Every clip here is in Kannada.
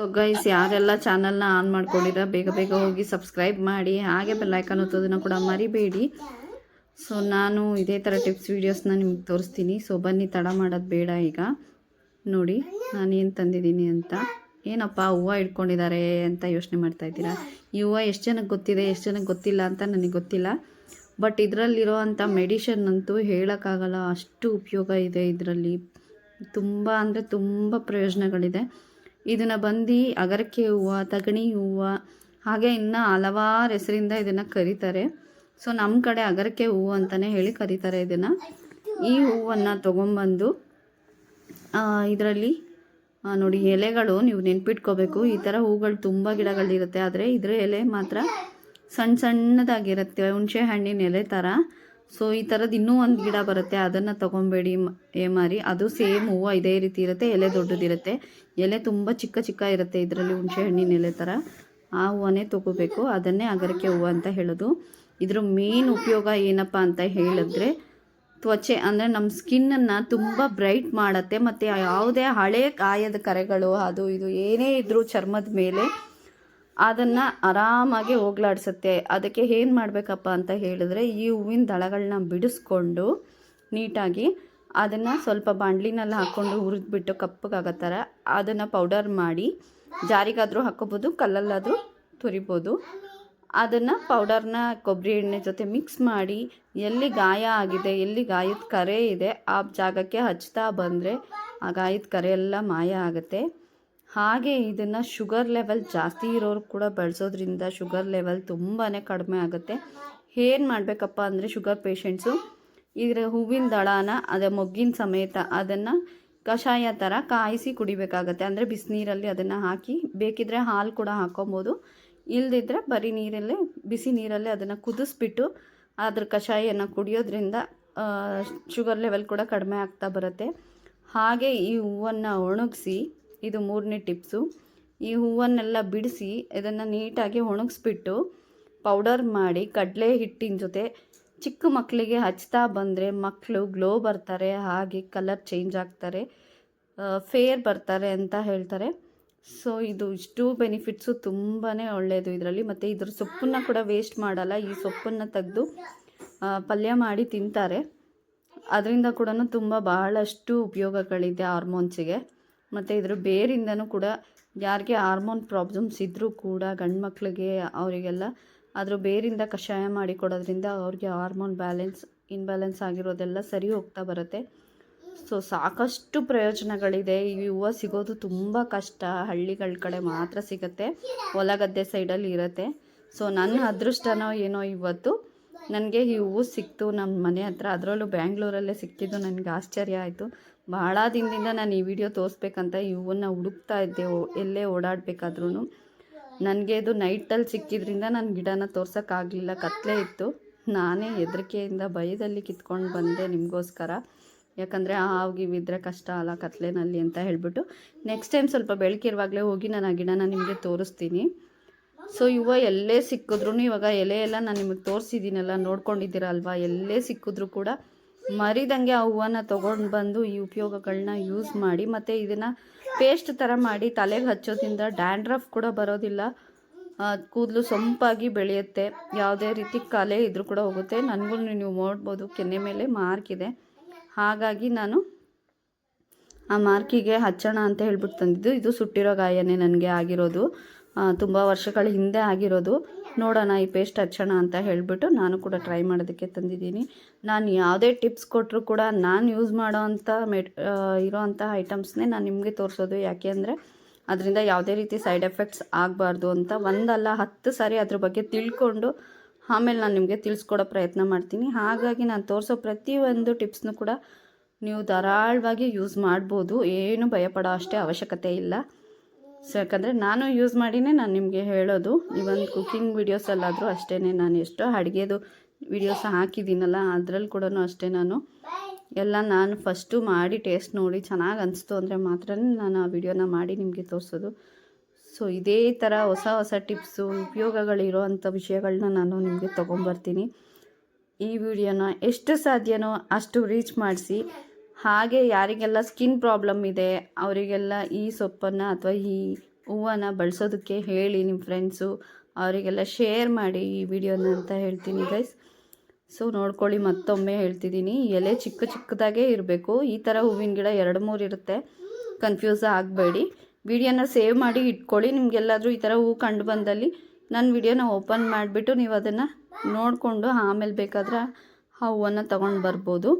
ಸೊ ಗೈಸ್ ಯಾರೆಲ್ಲ ಚಾನಲ್ನ ಆನ್ ಮಾಡ್ಕೊಂಡಿರ, ಬೇಗ ಬೇಗ ಹೋಗಿ ಸಬ್ಸ್ಕ್ರೈಬ್ ಮಾಡಿ, ಹಾಗೆ ಬೆಲ್ಲೈಕನ್ ಒತ್ತೋದನ್ನು ಕೂಡ ಮರಿಬೇಡಿ. ಸೊ ನಾನು ಇದೇ ಥರ ಟಿಪ್ಸ್ ವೀಡಿಯೋಸ್ನ ನಿಮ್ಗೆ ತೋರಿಸ್ತೀನಿ. ಸೊ ಬನ್ನಿ, ತಡ ಮಾಡೋದು ಬೇಡ ಈಗ. ನೋಡಿ, ನಾನು ಏನು ತಂದಿದ್ದೀನಿ ಅಂತ. ಏನಪ್ಪ, ಹೂವು ಇಟ್ಕೊಂಡಿದ್ದಾರೆ ಅಂತ ಯೋಚನೆ ಮಾಡ್ತಾ ಇದ್ದೀರಾ? ಈ ಹೂವು ಎಷ್ಟು ಜನಕ್ಕೆ ಗೊತ್ತಿದೆ, ಎಷ್ಟು ಜನಕ್ಕೆ ಗೊತ್ತಿಲ್ಲ ಅಂತ ನನಗೆ ಗೊತ್ತಿಲ್ಲ. ಬಟ್ ಇದರಲ್ಲಿರೋ ಅಂಥ ಮೆಡಿಷನ್ ಅಂತೂ ಹೇಳೋಕ್ಕಾಗಲ್ಲ. ಅಷ್ಟು ಉಪಯೋಗ ಇದೆ ಇದರಲ್ಲಿ. ತುಂಬ ಅಂದರೆ ತುಂಬ ಪ್ರಯೋಜನಗಳಿದೆ. ಇದನ್ನು ಬಂದು ಅಗರಕ್ಕೆ ಹೂವು, ತಗಣಿ ಹೂವು, ಹಾಗೆ ಇನ್ನು ಹಲವಾರು ಹೆಸರಿಂದ ಇದನ್ನು ಕರೀತಾರೆ. ಸೊ ನಮ್ಮ ಕಡೆ ಅಗರಕ್ಕೆ ಹೂವು ಅಂತಲೇ ಹೇಳಿ ಕರೀತಾರೆ ಇದನ್ನು. ಈ ಹೂವನ್ನು ತೊಗೊಂಬಂದು ಇದರಲ್ಲಿ ನೋಡಿ ಎಲೆಗಳು ನೀವು ನೆನ್ಪಿಟ್ಕೋಬೇಕು. ಈ ಥರ ಹೂಗಳು ತುಂಬ ಗಿಡಗಳಿರುತ್ತೆ. ಆದರೆ ಇದರ ಎಲೆ ಮಾತ್ರ ಸಣ್ಣ ಸಣ್ಣದಾಗಿರುತ್ತೆ. ಹುಣಸೆ ಹಣ್ಣಿನ ಎಲೆ ಥರ ಸೊ ಈ ಥರದ್ದು ಇನ್ನೂ ಒಂದು ಗಿಡ ಬರುತ್ತೆ, ಅದನ್ನು ತೊಗೊಬೇಡಿ ಏಮಾರಿ ಮಾರಿ. ಅದು ಸೇಮ್ ಹೂವು ಇದೇ ರೀತಿ ಇರುತ್ತೆ, ಎಲೆ ದೊಡ್ಡದಿರುತ್ತೆ ಎಲೆ ತುಂಬ ಚಿಕ್ಕ ಚಿಕ್ಕ ಇರುತ್ತೆ ಇದರಲ್ಲಿ ಹುಣಸೆ ಹಣ್ಣಿನ ಎಲೆ ಥರ ಆ ಹೂವನ್ನೇ ತೊಗೋಬೇಕು, ಅದನ್ನೇ ಅಗರಕೆ ಹೂವು ಅಂತ ಹೇಳೋದು. ಇದ್ರ ಮೇನ್ ಉಪಯೋಗ ಏನಪ್ಪ ಅಂತ ಹೇಳಿದ್ರೆ, ತ್ವಚೆ, ಅಂದರೆ ನಮ್ಮ ಸ್ಕಿನ್ನನ್ನು ತುಂಬ ಬ್ರೈಟ್ ಮಾಡುತ್ತೆ, ಮತ್ತು ಯಾವುದೇ ಹಳೆ ಕಾಯದ ಕರೆಗಳು, ಅದು ಇದು ಏನೇ ಇದ್ದರೂ ಚರ್ಮದ ಮೇಲೆ ಅದನ್ನು ಆರಾಮಾಗಿ ಹೋಗ್ಲಾಡ್ಸುತ್ತೆ. ಅದಕ್ಕೆ ಏನು ಮಾಡಬೇಕಪ್ಪ ಅಂತ ಹೇಳಿದ್ರೆ, ಈ ಹೂವಿನ ದಳಗಳನ್ನ ಬಿಡಿಸ್ಕೊಂಡು ನೀಟಾಗಿ ಅದನ್ನು ಸ್ವಲ್ಪ ಬಾಂಡ್ಲಿನಲ್ಲಿ ಹಾಕ್ಕೊಂಡು ಹುರಿದ್ಬಿಟ್ಟು ಕಪ್ಪಗಾಗೋ ಥರ ಅದನ್ನು ಪೌಡರ್ ಮಾಡಿ ಜಾರಿಗಾದರೂ ಹಾಕೋಬೋದು, ಕಲ್ಲಲ್ಲಾದರೂ ತುರಿಬೋದು. ಅದನ್ನು ಪೌಡರ್ನ ಕೊಬ್ಬರಿ ಎಣ್ಣೆ ಜೊತೆ ಮಿಕ್ಸ್ ಮಾಡಿ ಎಲ್ಲಿ ಗಾಯ ಆಗಿದೆ, ಎಲ್ಲಿ ಗಾಯದ ಕರೆ ಇದೆ, ಆ ಜಾಗಕ್ಕೆ ಹಚ್ತಾ ಬಂದರೆ ಆ ಗಾಯದ ಕರೆ ಎಲ್ಲ ಮಾಯ ಆಗುತ್ತೆ. ಹಾಗೆ ಇದನ್ನು ಶುಗರ್ ಲೆವೆಲ್ ಜಾಸ್ತಿ ಇರೋರು ಕೂಡ ಬಳಸೋದ್ರಿಂದ ಶುಗರ್ ಲೆವೆಲ್ ತುಂಬಾ ಕಡಿಮೆ ಆಗುತ್ತೆ. ಏನು ಮಾಡಬೇಕಪ್ಪ ಅಂದರೆ ಶುಗರ್ ಪೇಷಂಟ್ಸು ಇದರ ಹೂವಿನ ದಳನ, ಅದ ಮೊಗ್ಗಿನ ಸಮೇತ ಅದನ್ನು ಕಷಾಯ ಥರ ಕಾಯಿಸಿ ಕುಡಿಬೇಕಾಗತ್ತೆ. ಅಂದರೆ ಬಿಸಿನೀರಲ್ಲಿ ಅದನ್ನು ಹಾಕಿ ಬೇಕಿದ್ದರೆ ಹಾಲು ಕೂಡ ಹಾಕೊಬೋದು. ಇಲ್ಲದಿದ್ದರೆ ಬರೀ ನೀರಲ್ಲೇ, ಬಿಸಿ ನೀರಲ್ಲೇ ಅದನ್ನು ಕುದಿಸ್ಬಿಟ್ಟು ಅದ್ರ ಕಷಾಯನ ಕುಡಿಯೋದ್ರಿಂದ ಶುಗರ್ ಲೆವೆಲ್ ಕೂಡ ಕಡಿಮೆ ಆಗ್ತಾ ಬರುತ್ತೆ. ಹಾಗೆ ಈ ಹೂವನ್ನು ಒಣಗಿಸಿ ಇದು ಮೂರನೇ ಟಿಪ್ಸು. ಈ ಹೂವನ್ನೆಲ್ಲ ಬಿಡಿಸಿ ಇದನ್ನು ನೀಟಾಗಿ ಒಣಗಿಸ್ಬಿಟ್ಟು ಪೌಡರ್ ಮಾಡಿ ಕಡಲೆ ಹಿಟ್ಟಿನ ಜೊತೆ ಚಿಕ್ಕ ಮಕ್ಕಳಿಗೆ ಹಚ್ತಾ ಬಂದರೆ ಮಕ್ಕಳು ಗ್ಲೋ ಬರ್ತಾರೆ, ಹಾಗೆ ಕಲರ್ ಚೇಂಜ್ ಆಗ್ತಾರೆ ಫೇರ್ ಬರ್ತಾರೆ ಅಂತ ಹೇಳ್ತಾರೆ. ಸೊ, ಇದು ಇಷ್ಟು ಬೆನಿಫಿಟ್ಸು ತುಂಬಾ ಒಳ್ಳೆಯದು ಇದರಲ್ಲಿ. ಮತ್ತು ಇದ್ರ ಸೊಪ್ಪನ್ನು ಕೂಡ ವೇಸ್ಟ್ ಮಾಡಲ್ಲ, ಈ ಸೊಪ್ಪನ್ನು ತೆಗೆದು ಪಲ್ಯ ಮಾಡಿ ತಿಂತಾರೆ. ಅದರಿಂದ ಕೂಡ ತುಂಬ ಬಹಳಷ್ಟು ಉಪಯೋಗಗಳಿದೆ ಹಾರ್ಮೋನ್ಸಿಗೆ. ಮತ್ತು ಇದ್ರ ಬೇರಿಂದನೂ ಕೂಡ ಯಾರಿಗೆ ಹಾರ್ಮೋನ್ ಪ್ರಾಬ್ಲಮ್ಸ್ ಇದ್ದರೂ ಕೂಡ ಗಂಡು ಮಕ್ಕಳಿಗೆ ಅವರಿಗೆಲ್ಲ ಅದ್ರ ಬೇರಿಂದ ಕಷಾಯ ಮಾಡಿ ಕೊಡೋದ್ರಿಂದ ಅವ್ರಿಗೆ ಹಾರ್ಮೋನ್ ಬ್ಯಾಲೆನ್ಸ್, ಇನ್ಬ್ಯಾಲೆನ್ಸ್ ಆಗಿರೋದೆಲ್ಲ ಸರಿ ಹೋಗ್ತಾ ಬರುತ್ತೆ. ಸೊ ಸಾಕಷ್ಟು ಪ್ರಯೋಜನಗಳಿದೆ. ಈ ಹೂವು ಸಿಗೋದು ತುಂಬ ಕಷ್ಟ. ಹಳ್ಳಿಗಳ ಕಡೆ ಮಾತ್ರ ಸಿಗುತ್ತೆ. ಹೊಲ ಗದ್ದೆ ಸೈಡಲ್ಲಿ ಇರುತ್ತೆ. ಸೊ ನನ್ನ ಅದೃಷ್ಟನೋ ಏನೋ ಇವತ್ತು ನನಗೆ ಈ ಹೂವು ಸಿಕ್ತು. ನಮ್ಮ ಮನೆ ಹತ್ರ ಅದರಲ್ಲೂ ಬ್ಯಾಂಗ್ಳೂರಲ್ಲೇ ಸಿಕ್ಕಿದ್ದು. ನನಗೆ ಆಶ್ಚರ್ಯ ಆಯಿತು. ಭಾಳ ದಿನದಿಂದ ನಾನು ಈ ವಿಡಿಯೋ ತೋರಿಸ್ಬೇಕಂತ ಇವನ್ನು ಹುಡುಕ್ತಾ ಇದ್ದೆ ಎಲ್ಲೇ ಓಡಾಡಬೇಕಾದ್ರೂ ನನಗೆ ಇದು ನೈಟಲ್ಲಿ ಸಿಕ್ಕಿದ್ರಿಂದ ನಾನು ಗಿಡನ ತೋರ್ಸೋಕ್ಕಾಗಲಿಲ್ಲ ಕತ್ತಲೆ ಇತ್ತು. ನಾನೇ ಹೆದರಿಕೆಯಿಂದ ಭಯದಲ್ಲಿ ಕಿತ್ಕೊಂಡು ಬಂದೆ ನಿಮಗೋಸ್ಕರ. ಯಾಕಂದರೆ ಹಾವಿಗಿವಿದ್ರೆ ಕಷ್ಟ ಅಲ್ಲ ಕತ್ಲೆನಲ್ಲಿ ಅಂತ ಹೇಳಿಬಿಟ್ಟು. ನೆಕ್ಸ್ಟ್ ಟೈಮ್ ಸ್ವಲ್ಪ ಬೆಳಕಿರುವಾಗಲೇ ಹೋಗಿ ನಾನು ಆ ಗಿಡನ ನಿಮಗೆ ತೋರಿಸ್ತೀನಿ. ಸೊ ಇವ ಎಲ್ಲೇ ಸಿಕ್ಕಿದ್ರು ಇವಾಗ ಎಲೆ ಎಲ್ಲ ನಾನು ನಿಮಗೆ ತೋರಿಸಿದ್ದೀನಲ್ಲ ನೋಡ್ಕೊಂಡಿದ್ದೀರಲ್ವಾ? ಎಲ್ಲೇ ಸಿಕ್ಕಿದ್ರು ಕೂಡ ಮರಿದಂಗೆ ಆ ಹೂವನ್ನ ತೊಗೊಂಡು ಬಂದು ಈ ಉಪಯೋಗಗಳನ್ನ ಯೂಸ್ ಮಾಡಿ ಮತ್ತು ಇದನ್ನು ಪೇಸ್ಟ್ ಥರ ಮಾಡಿ ತಲೆಗೆ ಹಚ್ಚೋದ್ರಿಂದ ಡ್ಯಾಂಡ್ರಫ್ ಕೂಡ ಬರೋದಿಲ್ಲ. ಕೂದಲು ಸೊಂಪಾಗಿ ಬೆಳೆಯುತ್ತೆ. ಯಾವುದೇ ರೀತಿ ಕಲೆ ಇದ್ರೂ ಕೂಡ ಹೋಗುತ್ತೆ. ನನಗೂ ನೀವು ನೋಡ್ಬೋದು. ಕೆನ್ನೆ ಮೇಲೆ ಮಾರ್ಕ್ ಇದೆ. ಹಾಗಾಗಿ ನಾನು ಆ ಮಾರ್ಕಿಗೆ ಹಚ್ಚೋಣ ಅಂತ ಹೇಳ್ಬಿಟ್ಟು ತಂದಿದ್ದು. ಇದು ಸುಟ್ಟಿರೋ ಗಾಯನೇ ನನಗೆ ಆಗಿರೋದು. ತುಂಬ ವರ್ಷಗಳ ಹಿಂದೆ ಆಗಿರೋದು. ನೋಡೋಣ, ಈ ಪೇಸ್ಟ್ ಹಚ್ಚೋಣ ಅಂತ ಹೇಳಿಬಿಟ್ಟು ನಾನು ಕೂಡ ಟ್ರೈ ಮಾಡೋದಕ್ಕೆ ತಂದಿದ್ದೀನಿ. ನಾನು ಯಾವುದೇ ಟಿಪ್ಸ್ ಕೊಟ್ಟರು ಕೂಡ ನಾನು ಯೂಸ್ ಮಾಡೋ ಅಂಥ ಮೆಡ್ ಇರೋ ಅಂಥ ಐಟಮ್ಸ್ನೇ ನಾನು ನಿಮಗೆ ತೋರಿಸೋದು. ಯಾಕೆ ಅಂದರೆ ಅದರಿಂದ ಯಾವುದೇ ರೀತಿ ಸೈಡ್ ಎಫೆಕ್ಟ್ಸ್ ಆಗಬಾರ್ದು ಅಂತ ಒಂದಲ್ಲ ಹತ್ತು ಸಾರಿ ಅದ್ರ ಬಗ್ಗೆ ತಿಳ್ಕೊಂಡು ಆಮೇಲೆ ನಾನು ನಿಮಗೆ ತಿಳಿಸ್ಕೊಡೋ ಪ್ರಯತ್ನ ಮಾಡ್ತೀನಿ. ಹಾಗಾಗಿ ನಾನು ತೋರಿಸೋ ಪ್ರತಿಯೊಂದು ಟಿಪ್ಸ್ನೂ ಕೂಡ ನೀವು ಧಾರಾಳವಾಗಿ ಯೂಸ್ ಮಾಡ್ಬೋದು. ಏನು ಭಯಪಡೋ ಅಷ್ಟೇ ಅವಶ್ಯಕತೆ ಇಲ್ಲ. ಸೊ ಯಾಕಂದರೆ ನಾನು ಯೂಸ್ ಮಾಡಿನೇ ನಾನು ನಿಮಗೆ ಹೇಳೋದು. ಇವನ್ ಕುಕ್ಕಿಂಗ್ ವೀಡಿಯೋಸಲ್ಲಾದರೂ ಅಷ್ಟೇ ನಾನು ಎಷ್ಟೋ ಅಡುಗೆದು ವೀಡಿಯೋಸ್ ಹಾಕಿದ್ದೀನಲ್ಲ, ಅದರಲ್ಲಿ ಕೂಡ ಅಷ್ಟೇ ನಾನು. ಎಲ್ಲ ನಾನು ಫಸ್ಟು ಮಾಡಿ ಟೇಸ್ಟ್ ನೋಡಿ ಚೆನ್ನಾಗಿ ಅನಿಸ್ತು ಅಂದರೆ ಮಾತ್ರ ನಾನು ಆ ವಿಡಿಯೋನ ಮಾಡಿ ನಿಮಗೆ ತೋರಿಸೋದು. ಸೊ ಇದೇ ಥರ ಹೊಸ ಹೊಸ ಟಿಪ್ಸು ಉಪಯೋಗಗಳಿರೋ ಅಂಥ ವಿಷಯಗಳನ್ನ ನಾನು ನಿಮಗೆ ತೊಗೊಂಬರ್ತೀನಿ. ಈ ವಿಡಿಯೋನ ಎಷ್ಟು ಸಾಧ್ಯನೋ ಅಷ್ಟು ರೀಚ್ ಮಾಡಿಸಿ. ಹಾಗೆ ಯಾರಿಗೆಲ್ಲ ಸ್ಕಿನ್ ಪ್ರಾಬ್ಲಮ್ ಇದೆ, ಅವರಿಗೆಲ್ಲ ಈ ಸೊಪ್ಪನ್ನು ಅಥವಾ ಈ ಹೂವನ್ನು ಬಳಸೋದಕ್ಕೆ ಹೇಳಿ ನಿಮ್ಮ ಫ್ರೆಂಡ್ಸು ಅವರಿಗೆಲ್ಲ ಶೇರ್ ಮಾಡಿ ಈ ವಿಡಿಯೋನ ಅಂತ ಹೇಳ್ತೀನಿ ಗೈಸ್ ಸೊ ನೋಡ್ಕೊಳ್ಳಿ ಮತ್ತೊಮ್ಮೆ ಹೇಳ್ತಿದ್ದೀನಿ. ಎಲೆ ಚಿಕ್ಕ ಚಿಕ್ಕದಾಗೆ ಇರಬೇಕು. ಈ ಥರ ಹೂವಿನ ಗಿಡ ಎರಡು ಮೂರು ಇರುತ್ತೆ. ಕನ್ಫ್ಯೂಸ್ ಆಗಬೇಡಿ. ವಿಡಿಯೋನ ಸೇವ್ ಮಾಡಿ ಇಟ್ಕೊಳ್ಳಿ. ನಿಮಗೆಲ್ಲಾದರೂ ಈ ಥರ ಹೂ ಕಂಡು ಬಂದಲ್ಲಿ ನನ್ನ ವಿಡಿಯೋನ ಓಪನ್ ಮಾಡಿಬಿಟ್ಟು ನೀವು ಅದನ್ನು ನೋಡಿಕೊಂಡು ಆಮೇಲೆ ಬೇಕಾದ್ರೆ ಆ ಹೂವನ್ನು ತೊಗೊಂಡು ಬರ್ಬೋದು.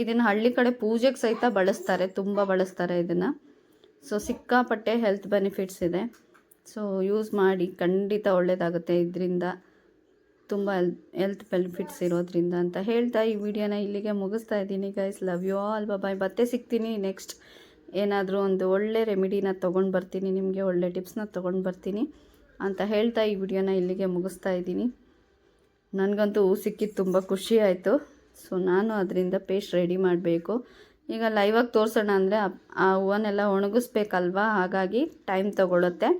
ಇದನ್ನು ಹಳ್ಳಿ ಕಡೆ ಪೂಜೆಗೆ ಸಹಿತ ಬಳಸ್ತಾರೆ, ತುಂಬ ಬಳಸ್ತಾರೆ ಇದನ್ನು. ಸೊ ಸಿಕ್ಕಾಪಟ್ಟೆ ಹೆಲ್ತ್ ಬೆನಿಫಿಟ್ಸ್ ಇದೆ. ಸೊ ಯೂಸ್ ಮಾಡಿ ಖಂಡಿತ ಒಳ್ಳೆಯದಾಗುತ್ತೆ ಇದರಿಂದ ತುಂಬ ಹೆಲ್ತ್ ಬೆನಿಫಿಟ್ಸ್ ಇರೋದ್ರಿಂದ ಅಂತ ಹೇಳ್ತಾ ಈ ವಿಡಿಯೋನ ಇಲ್ಲಿಗೆ ಮುಗಿಸ್ತಾ ಇದ್ದೀನಿ guys love you all bye ಮತ್ತೆ ಸಿಗ್ತೀನಿ ನೆಕ್ಸ್ಟ್ ಏನಾದರೂ ಒಂದು ಒಳ್ಳೆ ರೆಮಿಡಿನ ತೊಗೊಂಡು ಬರ್ತೀನಿ, ನಿಮಗೆ ಒಳ್ಳೆ ಟಿಪ್ಸ್ನ ತೊಗೊಂಡು ಬರ್ತೀನಿ ಅಂತ ಹೇಳ್ತಾ ಈ ವಿಡಿಯೋನ ಇಲ್ಲಿಗೆ ಮುಗಿಸ್ತಾ ಇದ್ದೀನಿ. ನನಗಂತೂ ಸಿಕ್ಕಿದ್ದು ತುಂಬ ಖುಷಿ ಆಯಿತು. ಸೊ ನಾನು ಅದರಿಂದ ಪೇಸ್ಟ್ ರೆಡಿ ಮಾಡಬೇಕು. ಈಗ ಲೈವಾಗಿ ತೋರಿಸೋಣ ಅಂದರೆ ಆ ಹೂವನ್ನೆಲ್ಲ ಒಣಗಿಸ್ಬೇಕಲ್ವಾ? ಹಾಗಾಗಿ ಟೈಮ್ ತೊಗೊಳುತ್ತೆ.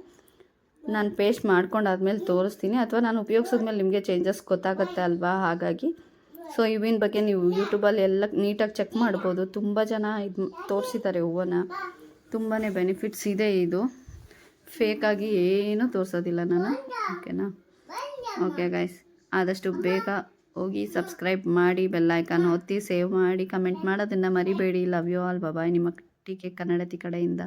ನಾನು ಪೇಸ್ಟ್ ಮಾಡ್ಕೊಂಡಾದ್ಮೇಲೆ ತೋರಿಸ್ತೀನಿ. ಅಥವಾ ನಾನು ಉಪಯೋಗಿಸಿದ್ಮೇಲೆ ನಿಮಗೆ ಚೇಂಜಸ್ ಗೊತ್ತಾಗುತ್ತೆ ಅಲ್ವಾ? ಹಾಗಾಗಿ. ಸೊ ಇವಿನ ಬಗ್ಗೆ ನೀವು ಯೂಟ್ಯೂಬಲ್ಲಿ ಎಲ್ಲ ನೀಟಾಗಿ ಚೆಕ್ ಮಾಡ್ಬೋದು. ತುಂಬ ಜನ ಇದು ತೋರಿಸಿದ್ದಾರೆ ಹೂವನ್ನ. ತುಂಬಾ ಬೆನಿಫಿಟ್ಸ್ ಇದೆ ಇದು. ಫೇಕಾಗಿ ಏನೂ ತೋರಿಸೋದಿಲ್ಲ ನಾನು. ಓಕೆನಾ? ಓಕೆ ಗಾಯ್ಸ್ ಆದಷ್ಟು ಬೇಗ ಹೋಗಿ ಸಬ್ಸ್ಕ್ರೈಬ್ ಮಾಡಿ ಬೆಲ್ಲೈಕಾನ್ ಒತ್ತಿ ಸೇವ್ ಮಾಡಿ ಕಮೆಂಟ್ ಮಾಡೋದನ್ನು ಮರಿಬೇಡಿ. ಲವ್ ಯು ಆಲ್ ಬಾಯ್ ನಿಮ್ಮ ಟಿ ಕೆ ಕನ್ನಡತಿ ಕಡೆಯಿಂದ.